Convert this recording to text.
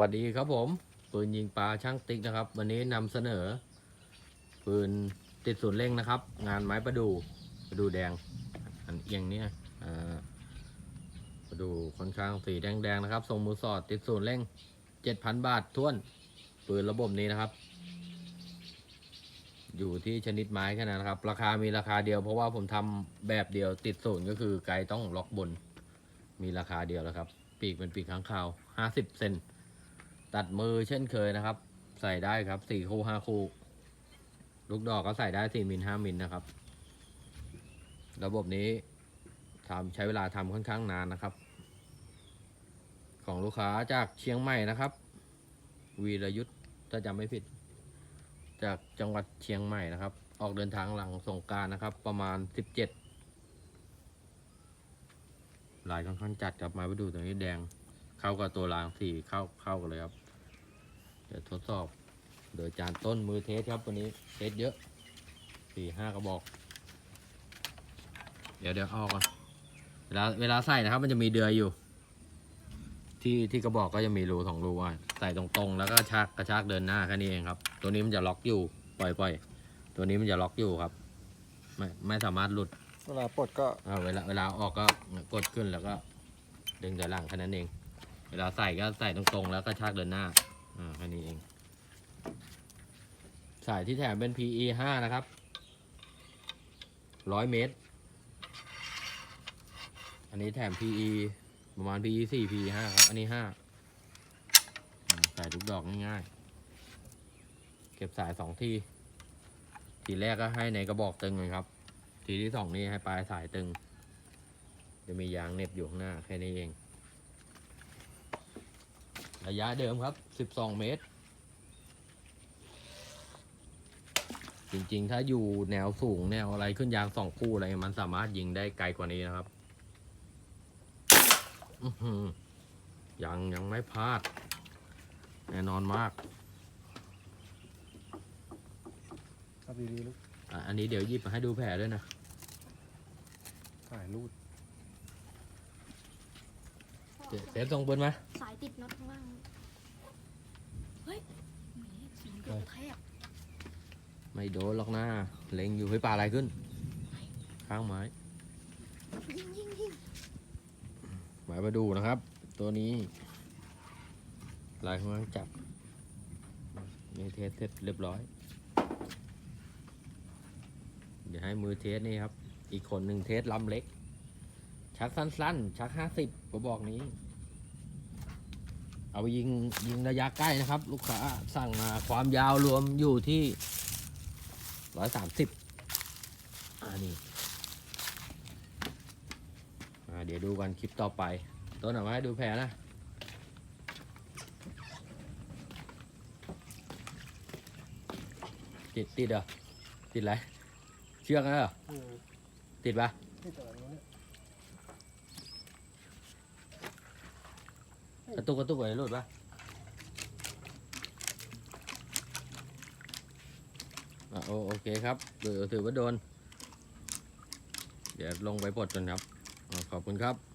วัสดีครับผม ปืนยิงปลาช่างติ๊กนะครับ วันนี้นำเสนอ ปืนติดศูนย์เร่งนะครับ งานไม้ประดูประดูแดง อันเอียงเนี้ยประดูค่อนข้างสีแดงๆนะครับ ทรงมือสอดติดศูนย์เร่งเจ็ดพันบาทท้วน ปืนระบบนี้นะครับ อยู่ที่ชนิดไม้แค่นั้นนะครับ ราคามีราคาเดียวเพราะว่าผมทำแบบเดียวติดศูนย์ก็คือไกลต้องล็อกบน มีราคาเดียวแล้วครับ ปีกเป็นปีกข้างคาวห้าสิบเซน ตัดมือเช่นเคยนะครับ ใส่ได้ครับสี่คู่ห้าคู่ลูกดอกก็ใส่ได้สี่มิลห้ามิลนะครับ ระบบนี้ทำใช้เวลาทำค่อนข้างนานนะครับ ของลูกค้าจากเชียงใหม่นะครับ วีรยุทธ์ถ้าจำไม่ผิด จากจังหวัดเชียงใหม่นะครับ ออกเดินทางหลังสงการนะครับ ประมาณสิบเจ็ดลายค่อนข้างจัดครับมาไปดูตรงนี้แดงเข้ากับตัวรางสีเข้าเข้ากันเลยครับ เดี๋ยวทดสอบโดยจานต้นมือเทสครับวันนี้เทสเยอะสี่ห้ากระบอก เดี๋ยวเดี๋ยวเอาก่อนเวลาเวลาใส่นะครับ มันจะมีเดือยอยู่ ที่ที่กระบอกก็จะมีรูสองรูอะใส่ตรงๆ แล้วก็ชักกระชากเดินหน้าแค่นี้เองครับ ตัวนี้มันจะล็อกอยู่ปล่อยปล่อยตัวนี้มันจะล็อกอยู่ครับ ไม่ไม่สามารถหลุดเวลาปลดก็อ่าเวลาเวลาออกก็กดขึ้นแล้วก็ ดึงถอยหลังแค่นั้นเอง เวลาใส่ก็ใส่ตรงๆ แล้วก็ชากเดินหน้า อ่าแค่นี้เอง สายที่แถมเป็น PE 5นะครับร้อยเมตร อันนี้แถม PE ประมาณ PE 4 PE 5ครับ อันนี้5อืมใส่ทุกดอกง่ายๆ เก็บสายสองที ทีแรกก็ให้ในกระบอกตึงเลยครับ ทีที่สองนี่ให้ปลายสายตึง จะมียางเน็บอยู่ข้างหน้าแค่นี้เอง ระยะเดิมครับ 12 เมตร จริงๆ ถ้าอยู่แนวสูงแนวอะไรขึ้นยางสองคู่อะไรมันสามารถยิงได้ไกลกว่านี้นะครับอื้อหือยังยังไม่พลาด แน่นอนมากเอาดีๆลูกอะอันนี้เดี๋ยวหยิบมาให้ดูแผลด้วยนะ ถ่ายรูดเจ๊เซฟส่งปืนมา สายติดน็อตข้างล่าง เฮ้ยแหมเสียงเกือบ แทบไม่โดนหรอกนะเล็งอยู่ให้ปลาอะไรขึ้น ข้างไม้ยิงยิงยิงหมายมาดูนะครับ ตัวนี้ลายข้างล่างจับนี่เทสเสร็จเรียบร้อย เดี๋ยวให้มือเทสนี่ครับ อีกคนหนึ่งเทสลำเล็ก ชักสั้นๆ ชักห้าสิบกระบอกนี้ เอาไปยิงยิงระยะใกล้นะครับ ลูกค้าสั่งมาความยาวรวมอยู่ที่ร้อยสามสิบอ่านี่อ่าเดี๋ยวดูกันคลิปต่อไปต้นเอามาให้ดูแผลนะติดติดเหรอติดอะไรเชือกนะเหรออืมติดปะนี่ตัวนี้เนี่ย กระตุกกระตุกไว้รหลุดปะอะโอโอเคครับถือถือว่าโดน เดี๋ยวลงไปปลดกันครับอขอบคุณครับ